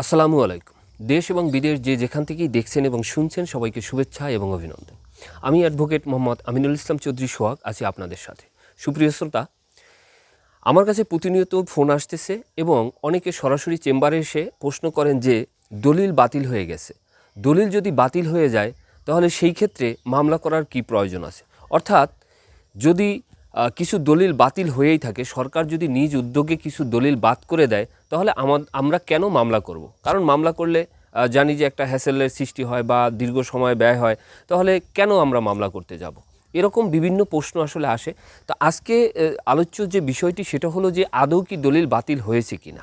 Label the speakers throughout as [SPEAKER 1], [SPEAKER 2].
[SPEAKER 1] আসসালামু আলাইকুম। দেশ এবং বিদেশ যে যেখান থেকেই দেখছেন এবং শুনছেন সবাইকে শুভেচ্ছা এবং অভিনন্দন। আমি অ্যাডভোকেট মোহাম্মদ আমিনুল ইসলাম চৌধুরী সোহাগ, আছি আপনাদের সাথে। সুপ্রিয় শ্রোতা, আমার কাছে প্রতিনিয়ত ফোন আসতেছে এবং অনেকে সরাসরি চেম্বারে এসে প্রশ্ন করেন যে, দলিল বাতিল হয়ে গেছে। দলিল যদি বাতিল হয়ে যায়, তাহলে সেই ক্ষেত্রে মামলা করার কি প্রয়োজন আছে? অর্থাৎ যদি কিছু দলিল বাতিল হয়েই থাকে। সরকার যদি নিজ উদ্যোগে কিছু দলিল বাদ করে দেয়, তাহলে আমা- আমরা কেন মামলা করব? কারণ মামলা করলে জানি যে একটা হ্যাসেলের সৃষ্টি হয় বা দীর্ঘ সময় ব্যয় হয়, তাহলে কেন আমরা মামলা করতে যাব? এরকম বিভিন্ন প্রশ্ন আসলে আসে। তো আজকে আলোচ্য যে বিষয়টি, সেটা হলো যে আদৌ কি দলিল বাতিল হয়েছে কিনা?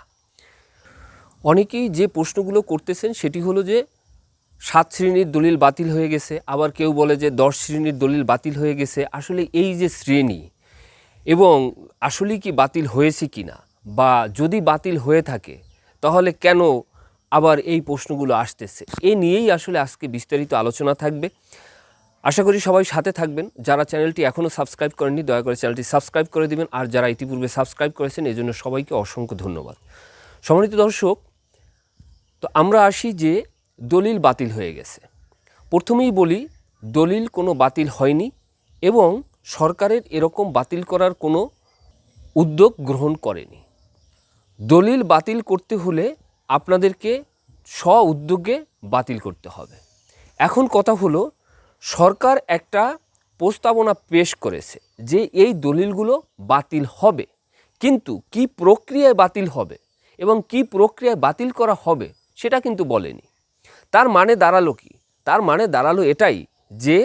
[SPEAKER 1] অনেকেই যে প্রশ্নগুলো করতেছেন, সেটি হলো যে সাত শ্রেণির দলিল বাতিল হয়ে গেছে, আবার কেউ বলে যে দশ শ্রেণির দলিল বাতিল হয়ে গেছে। আসলে এই যে শ্রেণি এবং আসলে কি বাতিল হয়েছে কি না? বা যদি বাতিল হয়ে থাকে, তাহলে কেন আবার এই প্রশ্নগুলো আসতেছে? এ নিয়েই আসলে আজকে বিস্তারিত আলোচনা থাকবে। আশা করি সবাই সাথে থাকবেন। যারা চ্যানেলটি এখনও সাবস্ক্রাইব করেননি, দয়া করে চ্যানেলটি সাবস্ক্রাইব করে দেবেন। আর যারা ইতিপূর্বে সাবস্ক্রাইব করেছেন, এজন্য সবাইকে অসংখ্য ধন্যবাদ। সম্মানিত দর্শক, তো আমরা আসি যে দলিল বাতিল হয়ে গেছে। প্রথমেই বলি, দলিল কোনো বাতিল হয়নি এবং সরকারের এরকম বাতিল করার কোনো উদ্যোগ গ্রহণ করেনি। দলিল বাতিল করতে হলে আপনাদেরকে স্ব উদ্যোগে বাতিল করতে হবে। এখন কথা হলো, সরকার একটা প্রস্তাবনা পেশ করেছে যে এই দলিলগুলো বাতিল হবে। কিন্তু কি প্রক্রিয়ায় বাতিল হবে এবং কি প্রক্রিয়ায় বাতিল করা হবে সেটা কিন্তু বলেনি। তার মানে দাঁড়াল কি? তার মানে দাঁড়াল এটাই যে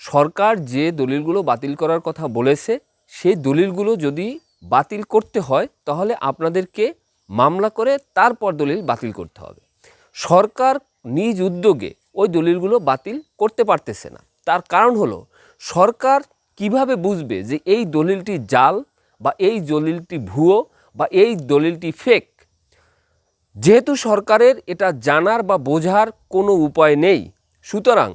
[SPEAKER 1] সরকার যে দলিলগুলো বাতিল করার কথা বলেছে, সেই দলিলগুলো যদি বাতিল করতে হয়, তাহলে আপনাদেরকে মামলা করে তারপর দলিল বাতিল করতে হবে। সরকার নিজ উদ্যোগে ওই দলিলগুলো বাতিল করতে পারতেছে না। তার কারণ হলো, সরকার কীভাবে বুঝবে যে এই দলিলটি জাল বা এই দলিলটি ভুয়ো বা এই দলিলটি ফেক যেহেতু সরকারের এটা জানার বা বোঝার কোনো উপায় নেই, সুতরাং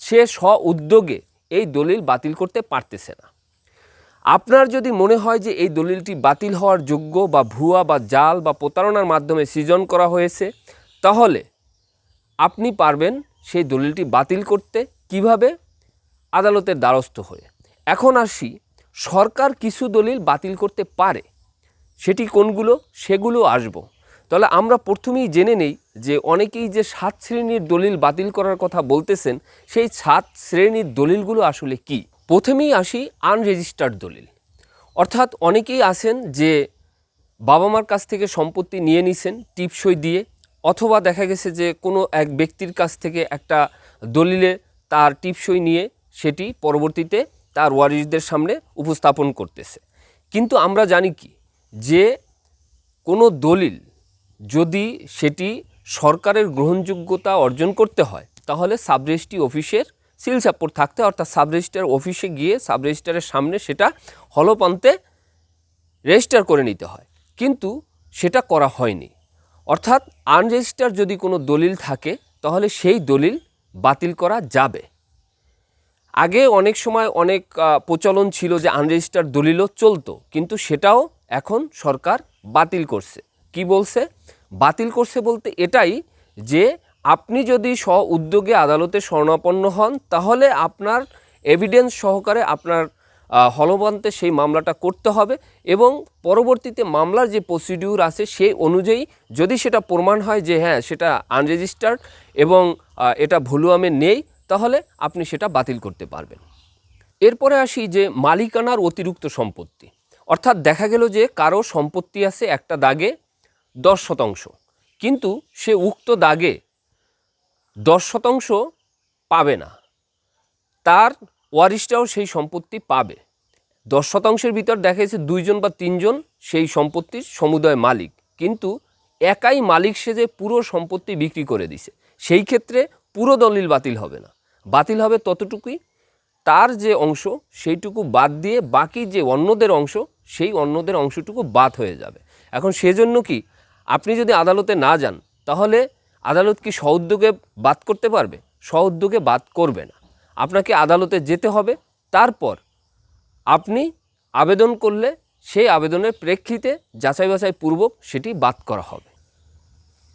[SPEAKER 1] সে স্ব উদ্যোগে এই দলিল বাতিল করতে পারতেছে না। আপনার যদি মনে হয় যে এই দলিলটি বাতিল হওয়ার যোগ্য বা ভুয়া বা জাল বা প্রতারণার মাধ্যমে সৃজন করা হয়েছে, তাহলে আপনি পারবেন সেই দলিলটি বাতিল করতে কীভাবে? আদালতের দ্বারস্থ হয়ে। এখন আসি, সরকার কিছু দলিল বাতিল করতে পারে, সেটি কোনগুলো? সেগুলো আসব। তাহলে আমরা প্রথমেই জেনে নেই যে অনেকেই যে সাত শ্রেণির দলিল বাতিল করার কথা বলতেছেন, সেই সাত শ্রেণির দলিলগুলো আসলে কি? প্রথমেই আসি আনরেজিস্টার্ড দলিল। অর্থাৎ অনেকেই আছেন যে বাবা মার কাছ থেকে সম্পত্তি নিয়ে নিছেন টিপসই দিয়ে, অথবা দেখা গেছে যে কোনো এক ব্যক্তির কাছ থেকে একটা দলিলে তার টিপসই নিয়ে সেটি পরবর্তীতে তার ওয়ারিসদের সামনে উপস্থাপন করতেছে। কিন্তু আমরা জানি কি? যে কোনো দলিল যদি সেটি সরকারের গ্রহণযোগ্যতা অর্জন করতে হয়, তাহলে সাবরেজিস্ট্রি অফিসের সিল চাপ্পর থাকতে অর্থাৎ সাবরেজিস্ট্রার অফিসে গিয়ে সাবরেজিস্ট্রারের সামনে সেটা হলপান্তে রেজিস্টার করে নিতে হয়। কিন্তু সেটা করা হয়নি। অর্থাৎ আনরেজিস্টার যদি কোনো দলিল থাকে, তাহলে সেই দলিল বাতিল করা যাবে। আগে অনেক সময় অনেক প্রচলন ছিল যে আনরেজিস্টার দলিলও চলতো, কিন্তু সেটাও এখন সরকার বাতিল করছে। কি বলছে? বাতিল করছে বলতে এটাই যে আপনি যদি স্ব উদ্যোগে আদালতে স্বর্ণাপন্ন হন, তাহলে আপনার এভিডেন্স সহকারে আপনার হলবন্তে সেই মামলাটা করতে হবে এবং পরবর্তীতে মামলার যে প্রসিডিউর আছে সেই অনুযায়ী যদি সেটা প্রমাণ হয় যে হ্যাঁ সেটা আনরেজিস্টার্ড এবং এটা ভুলুয়ামে নেই, তাহলে আপনি সেটা বাতিল করতে পারবেন। এরপরে আসি যে মালিকানার অতিরিক্ত সম্পত্তি। অর্থাৎ দেখা গেল যে কারও সম্পত্তি আছে একটা দাগে দশ শতাংশ। কিন্তু সে উক্ত দাগে দশ শতাংশ পাবে না। তার ওয়ারিশটাও সেই সম্পত্তি পাবে। দশ শতাংশের ভিতর দেখা দুইজন বা তিনজন সেই সম্পত্তির সমুদয় মালিক। কিন্তু একাই মালিক সে যে পুরো সম্পত্তি বিক্রি করে দিছে। সেই ক্ষেত্রে পুরো দলিল বাতিল হবে না। বাতিল হবে ততটুকুই তার যে অংশ সেইটুকু বাদ দিয়ে বাকি যে অন্যদের অংশ সেই অন্যদের অংশটুকু বাদ হয়ে যাবে। এখন সেজন্য কি আপনি যদি আদালতে না যান, তাহলে আদালত কি সউদ্যোগে বাদ করতে পারবে? সউদ্যোগে বাদ করবে না। আপনাকে আদালতে যেতে হবে। তারপর আপনি আবেদন করলে সেই আবেদনের প্রেক্ষিতে যাচাই বাছাই পূর্বক সেটি বাদ করা হবে।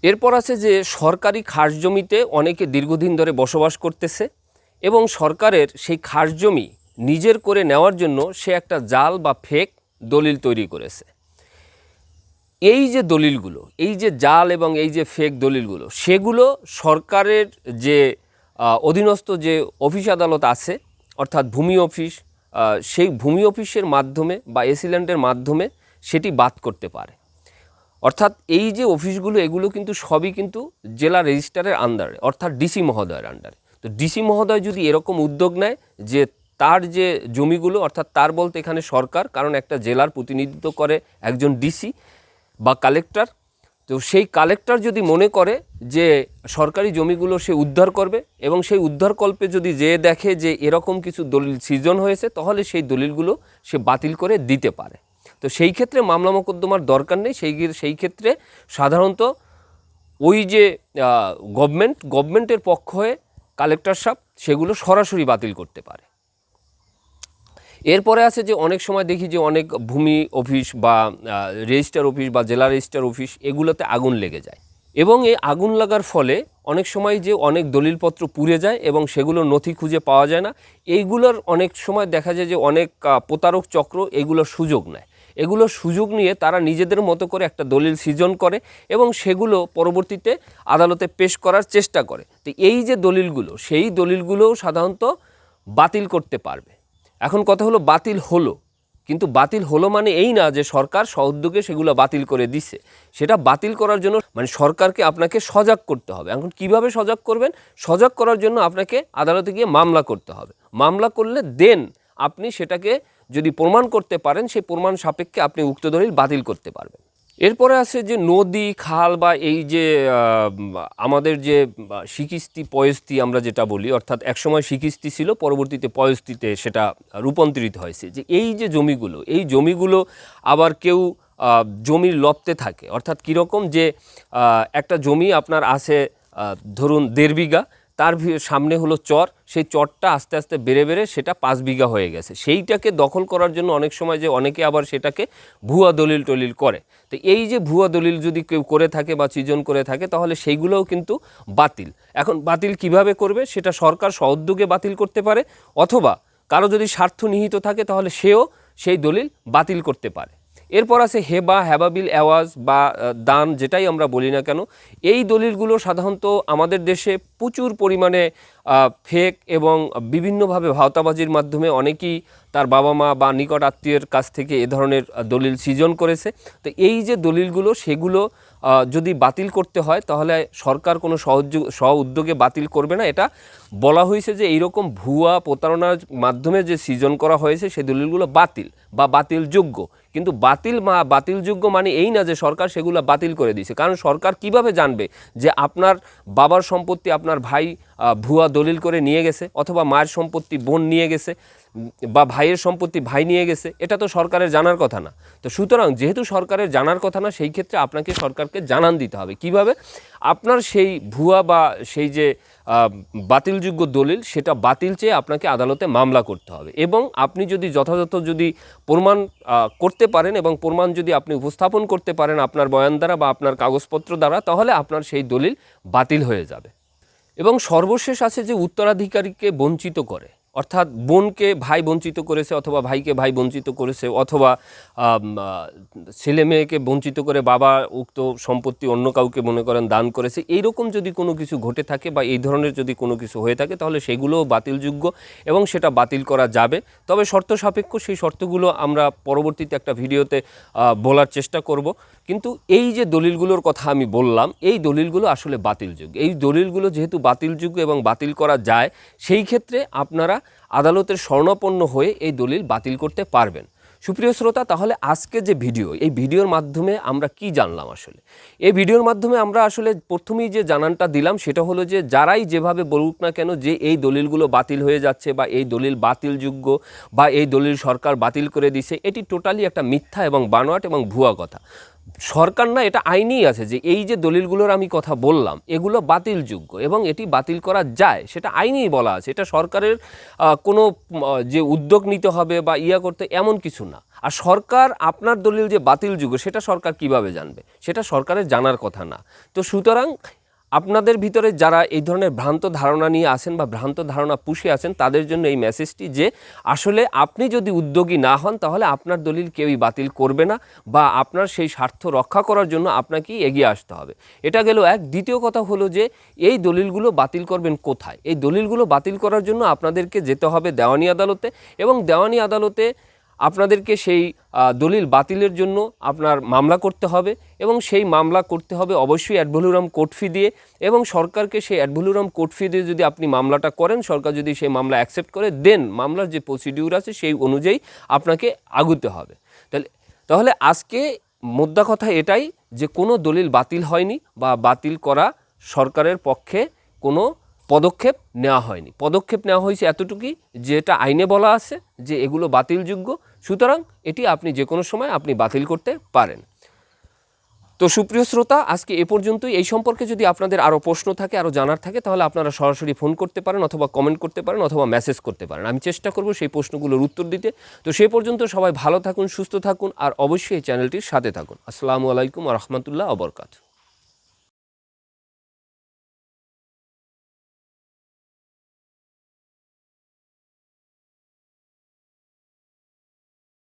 [SPEAKER 1] এরপর আছে যে, সরকারি খাস জমিতে অনেকে দীর্ঘদিন ধরে বসবাস করতেছে এবং সরকারের সেই খাস জমি নিজের করে নেওয়ার জন্য সে একটা জাল বা ফেক দলিল তৈরি করেছে। এই যে দলিলগুলো, এই যে জাল এবং এই যে ফেক দলিলগুলো, সেগুলো সরকারের যে অধীনস্থ যে অফিস আদালত আছে, অর্থাৎ ভূমি অফিস সেই ভূমি অফিসের মাধ্যমে বা এসিল্যান্ডের মাধ্যমে সেটি বাদ করতে পারে। অর্থাৎ এই যে অফিসগুলো এগুলো কিন্তু সবই কিন্তু জেলা রেজিস্ট্রারের আন্ডারে অর্থাৎ ডিসি মহোদয়ের আন্ডারে তো ডিসি মহোদয় যদি এরকম উদ্যোগ নেয় যে তার যে জমিগুলো, অর্থাৎ তার বলতে এখানে সরকার, কারণ একটা জেলার প্রতিনিধিত্ব করে একজন ডিসি বা কালেক্টর তো সেই কালেক্টর যদি মনে করে যে সরকারি জমিগুলো সে উদ্ধার করবে এবং সেই উদ্ধারকল্পে যদি যে দেখে যে এরকম কিছু দলিল সৃজন হয়েছে, তাহলে সেই দলিলগুলো সে বাতিল করে দিতে পারে। তো সেই ক্ষেত্রে মামলা মোকদ্দমার দরকার নেই। সেই সেই ক্ষেত্রে সাধারণত ওই যে গভর্নমেন্ট গভর্নমেন্টের পক্ষ হয়ে কালেক্টর সাহেব সেগুলো সরাসরি বাতিল করতে পারে। এরপরে আছে যে অনেক সময় দেখি যে অনেক ভূমি অফিস বা রেজিস্টার অফিস বা জেলা রেজিস্টার অফিস এগুলোতে আগুন লেগে যায়। এবং এই আগুন লাগার ফলে অনেক সময় যে অনেক দলিলপত্র পুড়ে যায় এবং সেগুলো নথি খুঁজে পাওয়া যায় না। এইগুলোর অনেক সময় দেখা যায় যে অনেক প্রতারক চক্র এগুলোর সুযোগ নেয়। এগুলো সুযোগ নিয়ে তারা নিজেদের মতো করে একটা দলিল সৃজন করে এবং সেগুলো পরবর্তীতে আদালতে পেশ করার চেষ্টা করে। তো এই যে দলিলগুলো, সেই দলিলগুলোও সাধারণত বাতিল করতে পারবে। এখন কথা হলো বাতিল হলো। কিন্তু বাতিল হলো মানে এই না যে সরকার সউদ্যোগে সেগুলো বাতিল করে দিছে। সেটা বাতিল করার জন্য মানে সরকারকে আপনাকে সজাগ করতে হবে। এখন কীভাবে সজাগ করবেন? সজাগ করার জন্য আপনাকে আদালতে গিয়ে মামলা করতে হবে। মামলা করলে দেন আপনি সেটাকে যদি প্রমাণ করতে পারেন, সেই প্রমাণ সাপেক্ষে আপনি উক্ত দলিল বাতিল করতে পারবেন। এরপরে আছে যে নদী খাল বা এই যে আমাদের যে বা, সিকিস্তি পয়স্তি আমরা যেটা বলি অর্থাৎ একসময় সিকিস্তি ছিল পরবর্তীতে পয়স্তিতে সেটা রূপান্তরিত হয়েছে। যে এই যে জমিগুলো এই জমিগুলো আবার কেউ জমির লপ্তে থাকে। অর্থাৎ কীরকম যে একটা জমি আপনার আছে ধরুন দেড় বিঘা তার সামনে হলো চর সেই চটটা আস্তে আস্তে বেড়ে বেড়ে সেটা পাঁচ বিঘা হয়ে গেছে। সেইটাকে দখল করার জন্য অনেক সময় যে অনেকে আবার সেটাকে ভুয়া দলিল টলিল করে। তো এই যে ভুয়া দলিল যদি কেউ করে থাকে বা সৃজন করে থাকে, তাহলে সেইগুলোও কিন্তু বাতিল। এখন বাতিল কীভাবে করবে সেটা সরকার সউদ্যোগে বাতিল করতে পারে, অথবা কারও যদি স্বার্থ নিহিত থাকে, তাহলে সেও সেই দলিল বাতিল করতে পারে। এরপর আছে হেবা হ্যাবাবিল অ্যাওয়াজ বা দান যেটাই আমরা বলি না কেন, এই দলিলগুলো সাধারণত আমাদের দেশে প্রচুর পরিমাণে ফেক এবং বিভিন্নভাবে ভাওতাবাজির মাধ্যমে অনেকেই তার বাবা মা বা নিকট আত্মীয়ের কাছ থেকে এ ধরনের দলিল সৃজন করেছে। তো এই যে দলিলগুলো, সেগুলো যদি বাতিল করতে হয়, তাহলে সরকার কোনো সহযোগ সহ উদ্যোগে বাতিল করবে না। এটা বলা হয়েছে যে এইরকম ভুয়া প্রতারণার মাধ্যমে যে সৃজন করা হয়েছে সেই দলিলগুলো বাতিল বা বাতিলযোগ্য। কিন্তু বাতিল মা, বাতিলযোগ্য মানে এই না যে সরকার সেগুলো বাতিল করে দিয়েছে। কারণ সরকার কীভাবে জানবে যে আপনার বাবার সম্পত্তি আপনার ভাই ভুয়া দলিল করে নিয়ে গেছে অথবা মায়ের সম্পত্তি বোন নিয়ে গেছে বা ভাইয়ের সম্পত্তি ভাই নিয়ে গেছে, এটা তো সরকারের জানার কথা না। তো সুতরাং যেহেতু সরকারের জানার কথা না, সেই ক্ষেত্রে আপনাকে সরকারকে জানান দিতে হবে। কীভাবে? আপনার সেই ভুয়া বা সেই যে বাতিলযোগ্য দলিল, সেটা বাতিল চেয়ে আপনাকে আদালতে মামলা করতে হবে। এবং আপনি যদি যথাযথ যদি প্রমাণ করতে পারেন এবং প্রমাণ যদি আপনি উপস্থাপন করতে পারেন আপনার বয়ান দ্বারা বা আপনার কাগজপত্র দ্বারা, তাহলে আপনার সেই দলিল বাতিল হয়ে যাবে। এবং সর্বশেষ আছে যে উত্তরাধিকারীকে বঞ্চিত করে। অর্থাৎ বোনকে ভাই বঞ্চিত করেছে অথবা ভাইকে ভাই বঞ্চিত করেছে অথবা ছেলে মেয়েকে বঞ্চিত করে বাবা উক্ত সম্পত্তি অন্য কাউকে মনে করেন দান করেছে, এইরকম যদি কোনো কিছু ঘটে থাকে বা এই ধরনের যদি কোনো কিছু হয়ে থাকে, তাহলে সেগুলোও বাতিলযোগ্য এবং সেটা বাতিল করা যাবে। তবে শর্ত সাপেক্ষ সেই শর্তগুলো আমরা পরবর্তীতে একটা ভিডিওতে বলার চেষ্টা করব। কিন্তু এই যে দলিলগুলোর কথা আমি বললাম, এই দলিলগুলো আসলে বাতিল বাতিলযোগ্য এই দলিলগুলো যেহেতু বাতিলযোগ্য এবং বাতিল করা যায়, সেই ক্ষেত্রে আপনারা আদালতের স্বর্ণপন্ন হয়ে এই দলিল বাতিল করতে পারবেন। সুপ্রিয় শ্রোতা, তাহলে আজকে যে ভিডিও, এই ভিডিওর মাধ্যমে আমরা কি জানলাম আসলে? এই ভিডিওর মাধ্যমে আমরা আসলে প্রথমেই যে জানানটা দিলাম, সেটা হলো যে যারাই যেভাবে বলুক না কেন যে এই দলিলগুলো বাতিল হয়ে যাচ্ছে বা এই দলিল বাতিলযোগ্য বা এই দলিল সরকার বাতিল করে দিছে, এটি টোটালি একটা মিথ্যা এবং বানোয়াট এবং ভুয়া কথা। সরকার না এটা আইনই আছে যে এই যে দলিলগুলোর আমি কথা বললাম, এগুলো বাতিলযোগ্য এবং এটি বাতিল করা যায়, সেটা আইনেই বলা আছে। এটা সরকারের কোনো যে উদ্যোগ নিতে হবে বা ইয়া করতে এমন কিছু না। আর সরকার আপনার দলিল যে বাতিলযোগ্য, সেটা সরকার কীভাবে জানবে? সেটা সরকারের জানার কথা না। তো সুতরাং আপনাদের ভিতরে যারা এই ধরনের ভ্রান্ত ধারণা নিয়ে আসেন বা ভ্রান্ত ধারণা পুষে আছেন, তাদের জন্য এই মেসেজটি যে, আসলে আপনি যদি উদ্যোগী না হন, তাহলে আপনার দলিল কেউই বাতিল করবে না বা আপনার সেই স্বার্থ রক্ষা করার জন্য আপনাকেই এগিয়ে আসতে হবে। এটা গেল এক। দ্বিতীয় কথা হলো যে, এই দলিলগুলো বাতিল করবেন কোথায়? এই দলিলগুলো বাতিল করার জন্য আপনাদেরকে যেতে হবে দেওয়ানি আদালতে এবং দেওয়ানি আদালতে আপনাদেরকে সেই দলিল বাতিলের জন্য আপনার মামলা করতে হবে এবং সেই মামলা করতে হবে অবশ্যই অ্যাডভোলুরাম কোর্ট ফি দিয়ে এবং সরকারকে সেই অ্যাডভোলুরাম কোর্ট ফি দিয়ে যদি আপনি মামলাটা করেন, সরকার যদি সেই মামলা অ্যাকসেপ্ট করে, দেন মামলার যে প্রসিডিউর আছে সেই অনুযায়ী আপনাকে আগুতে হবে। তাহলে তাহলে আজকে মোদ্দা কথা এটাই যে কোনো দলিল বাতিল হয়নি বা বাতিল করা সরকারের পক্ষে কোনো পদক্ষেপ নেওয়া হয়নি। পদক্ষেপ নেওয়া হয়েছে এতটুকুই যেটা আইনে বলা আছে যে এগুলো বাতিলযোগ্য। সুতরাং এটি আপনি যে কোনো সময় আপনি বাতিল করতে পারেন। তো সুপ্রিয় শ্রোতা, আজকে এ পর্যন্তই। এই সম্পর্কে যদি আপনাদের আরও প্রশ্ন থাকে, আরও জানার থাকে, তাহলে আপনারা সরাসরি ফোন করতে পারেন অথবা কমেন্ট করতে পারেন অথবা মেসেজ করতে পারেন। আমি চেষ্টা করব সেই প্রশ্নগুলোর উত্তর দিতে। তো সে পর্যন্ত সবাই ভালো থাকুন, সুস্থ থাকুন, আর অবশ্যই এই চ্যানেলটির সাথে থাকুন। আসসালামু আলাইকুম রহমতুল্লাহ আবরকাত